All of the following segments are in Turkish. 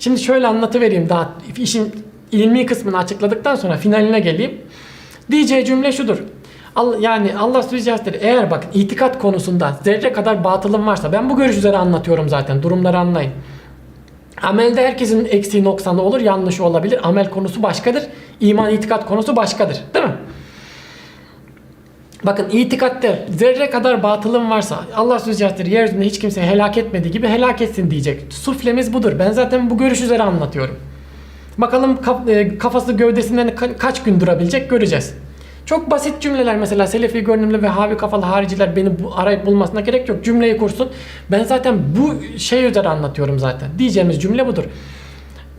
Şimdi şöyle anlatıvereyim daha işin ilmi kısmını açıkladıktan sonra finaline geleyim. Diyeceği cümle şudur. Yani Allah Subhanahu eğer bak itikat konusunda zerre kadar batılım varsa ben bu görüş üzere anlatıyorum zaten durumları anlayın. Amelde herkesin eksiği noksanı olur, yanlışı olabilir. Amel konusu başkadır. iman itikat konusu başkadır. Değil mi? Bakın itikatte zerre kadar batılım varsa Allah Subhanahu yeryüzünde hiç kimseyi helak etmediği gibi helak etsin diyecek. Suflemiz budur. Ben zaten bu görüş üzere anlatıyorum. Bakalım e, kafası gövdesinden ka- kaç gün durabilecek göreceğiz. Çok basit cümleler mesela Selefi görünümlü ve Havi kafalı hariciler beni bu, arayıp bulmasına gerek yok. Cümleyi kursun. Ben zaten bu şey üzere anlatıyorum zaten. Diyeceğimiz cümle budur.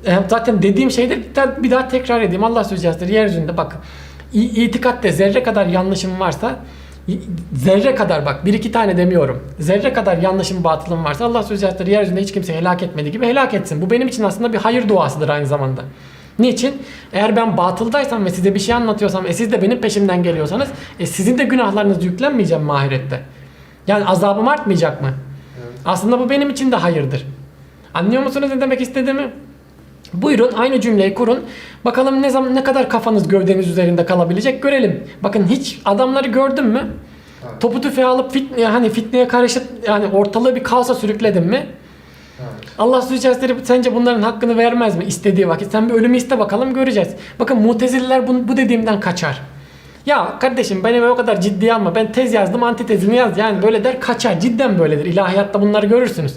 E, Zaten dediğim şeyde bir daha, tekrar edeyim. Allah sözcüsü yeryüzünde bak i- itikatte zerre kadar yanlışım varsa zerre kadar bak bir iki tane demiyorum. Zerre kadar yanlışım batılım varsa Allah sözcüsü yeryüzünde hiç kimse helak etmediği gibi helak etsin. Bu benim için aslında bir hayır duasıdır aynı zamanda. Niçin? Eğer ben batıldaysam ve size bir şey anlatıyorsam e siz de benim peşimden geliyorsanız e sizin de günahlarınız yüklenmeyeceğim mi ahirette. Yani azabım artmayacak mı? Aslında bu benim için de hayırdır. Anlıyor musunuz ne demek istediğimi? Buyurun aynı cümleyi kurun. Bakalım ne zaman ne kadar kafanız gövdeniz üzerinde kalabilecek görelim. Bakın hiç adamları gördün mü? Evet. Topu tüfeği alıp fitneye hani fitneye karışıp yani ortalığı bir kaosa sürükledin mi? Evet. Allah Suikastleri sence bunların hakkını vermez mi istediği vakit? Sen bir ölümü iste bakalım göreceğiz. Bakın mutezililer bu, bu dediğimden kaçar. Ya kardeşim beni o kadar ciddiye alma. Ben tez yazdım antitezini yaz. Yani böyle der kaçar. Cidden böyledir. İlahiyatta bunları görürsünüz.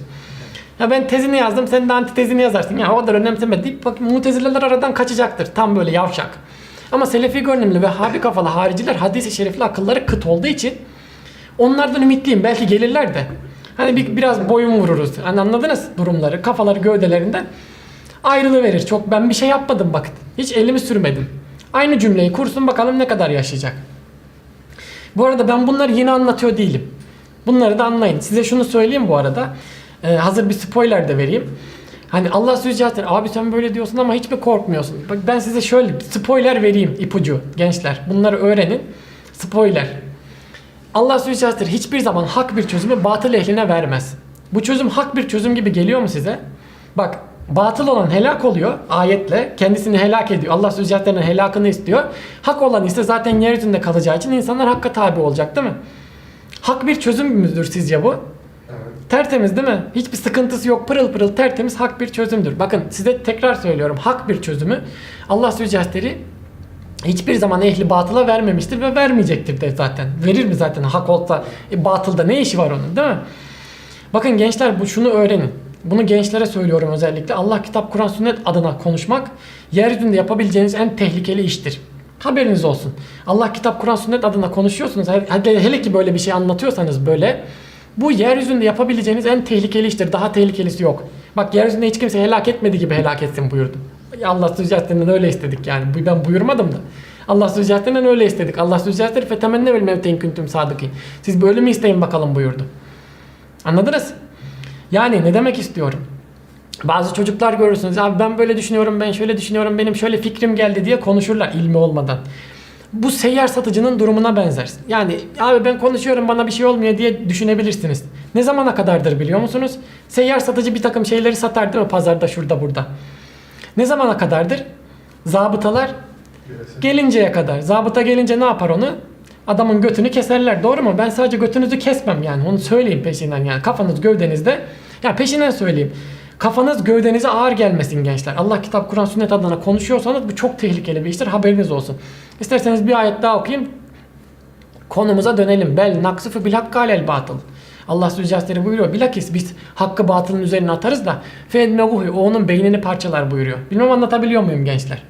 Ya ben tezini yazdım sen de antitezini yazarsın. Ya o kadar önemseme deyip bak mutezileler aradan kaçacaktır. Tam böyle yavşak. Ama Selefi görünümlü ve Habi kafalı hariciler hadisi şerifli akılları kıt olduğu için onlardan ümitliyim. Belki gelirler de. Hani bir, biraz boyun vururuz. Hani anladınız durumları. Kafaları gövdelerinden ayrılı verir. Çok ben bir şey yapmadım bakın. Hiç elimi sürmedim. Aynı cümleyi kursun bakalım ne kadar yaşayacak. Bu arada ben bunları yeni anlatıyor değilim. Bunları da anlayın. Size şunu söyleyeyim bu arada. Ee, hazır bir spoiler de vereyim. Hani Allah Sübhanehu abi sen böyle diyorsun ama hiç mi korkmuyorsun? Bak ben size şöyle spoiler vereyim ipucu gençler. Bunları öğrenin. Spoiler. Allah Sübhanehu hiçbir zaman hak bir çözümü batıl ehline vermez. Bu çözüm hak bir çözüm gibi geliyor mu size? Bak batıl olan helak oluyor ayetle. Kendisini helak ediyor. Allah Sübhanehu'nun helakını istiyor. Hak olan ise zaten yeryüzünde kalacağı için insanlar hakka tabi olacak değil mi? Hak bir çözüm müdür sizce bu? Tertemiz değil mi? Hiçbir sıkıntısı yok. Pırıl pırıl tertemiz hak bir çözümdür. Bakın size tekrar söylüyorum. Hak bir çözümü Allah Sübhanehu hiçbir zaman ehli batıla vermemiştir ve vermeyecektir de zaten. Verir mi zaten hak olsa e, batılda ne işi var onun değil mi? Bakın gençler bu şunu öğrenin. Bunu gençlere söylüyorum özellikle. Allah kitap Kur'an sünnet adına konuşmak yeryüzünde yapabileceğiniz en tehlikeli iştir. Haberiniz olsun. Allah kitap Kur'an sünnet adına konuşuyorsunuz. Hele ki böyle bir şey anlatıyorsanız böyle bu yeryüzünde yapabileceğiniz en tehlikeli iştir. Daha tehlikelisi yok. Bak yeryüzünde hiç kimse helak etmediği gibi helak etsin buyurdu. Allah Sübhanehu'den öyle istedik yani. Ben buyurmadım da. Allah Sübhanehu'den öyle istedik. Allah Sübhanehu fetemenne vel mevteyn kuntum sadıkin. Siz böyle mi isteyin bakalım buyurdu. Anladınız? Yani ne demek istiyorum? Bazı çocuklar görürsünüz. Abi ben böyle düşünüyorum, ben şöyle düşünüyorum, benim şöyle fikrim geldi diye konuşurlar ilmi olmadan. Bu seyyar satıcının durumuna benzer. Yani abi ben konuşuyorum bana bir şey olmuyor diye düşünebilirsiniz. Ne zamana kadardır biliyor musunuz? Seyyar satıcı bir takım şeyleri satar değil mi pazarda şurada burada. Ne zamana kadardır? Zabıtalar gelinceye kadar. Zabıta gelince ne yapar onu? Adamın götünü keserler. Doğru mu? Ben sadece götünüzü kesmem yani. Onu söyleyeyim peşinden yani. Kafanız gövdenizde. Ya peşinden söyleyeyim. Kafanız gövdenize ağır gelmesin gençler. Allah kitap Kur'an sünnet adına konuşuyorsanız bu çok tehlikeli bir iştir. Haberiniz olsun. İsterseniz bir ayet daha okuyayım. Konumuza dönelim. Bel naksıfı bil hakkalel batıl. Allah Sübhanehu buyuruyor. Bilakis biz hakkı batılın üzerine atarız da fe onun beynini parçalar buyuruyor. Bilmem anlatabiliyor muyum gençler?